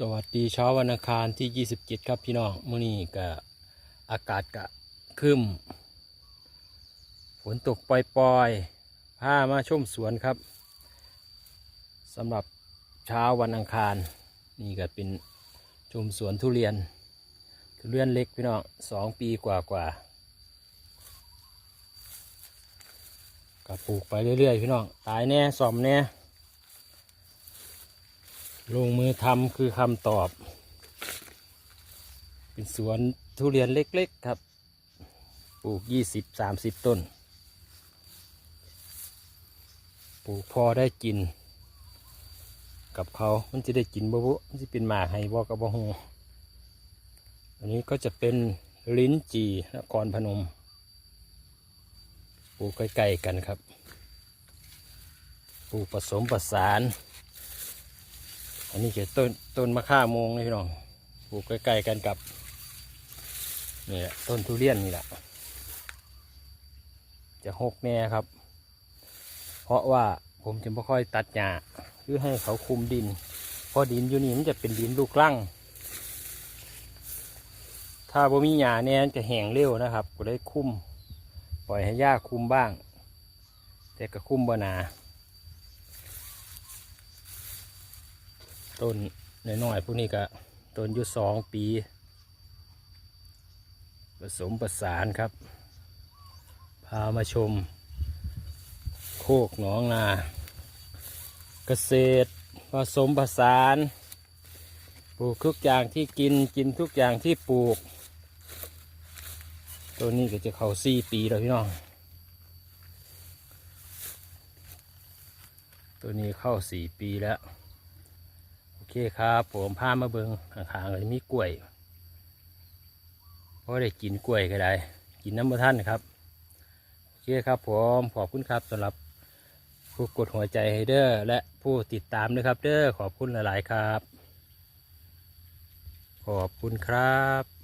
สวัสดีเช้าวันอังคารที่ 27 ครับพี่น้องมื้อนี้ก็อากาศกะครึ้มฝนตกปล่อยๆพามาชมสวนครับสำหรับเช้าวันอังคาร นี่ก็เป็นชมสวนทุเรียน ทุเรียนเล็กพี่น้องสองปีกว่าๆกก็ปลูกไปเรื่อยๆพี่น้องตายแน่สอมแน่ ลงมือทำคือคำตอบ เป็นสวนทุเรียนเล็กๆครับ ปลูกยี่สิบสามสิบต้น ปลูกพอได้กิน กับเขามันจะได้กินบ่บุมันจะเป็นหมากให้บ่กับบ่ฮูอันนี้ก็จะเป็นลิ้นจีนครพนม ปลูกใกล้ๆกันครับ ปลูกผสมประสาน อันนี้เกี่ต้นต้นมะข่ามงนี่พี่น้องปลูกใกล้ๆกันกับนี่แหละต้นทุเรียนนี่แหละจะหกแน่ครับ เพราะว่าผมจะไม่ค่อยตัดหญ้าคือให้เขาคุมดิน เพราะดินอยู่นี่มันจะเป็นดินลูกลั่งถ้าบ่มีหญ้าแน่มันจะแห้งเร็วนะครับ ก็ได้คุม ปล่อยให้หญ้าคุมบ้าง แต่ก็คุมบ่หนา ต้นน้อยๆพวกนี้ก็ต้นอยู่สองปี ผสมประสานครับ พามาชม โคกหนองนาเกษตรผสมประสานปลูกทุกอย่างที่กินกินทุกอย่างที่ปลูกต้นนี้ก็จะเข้าสี่ปีแล้วพี่น้อง ตัวนี้เข้าสี่ปีแล้ว อเคครับผมพามาเบิงข้างๆเลยมีกล้วยเพราะได้กินกล้วยก็ได้ กินน้ำมันท่านครับโอเคครับผมขอบคุณครับสำหรับผู้กดหัวใจให้เด้อและผู้ติดตามนะครับ เด้อขอบคุณหลาย ๆ ครับ ขอบคุณครับ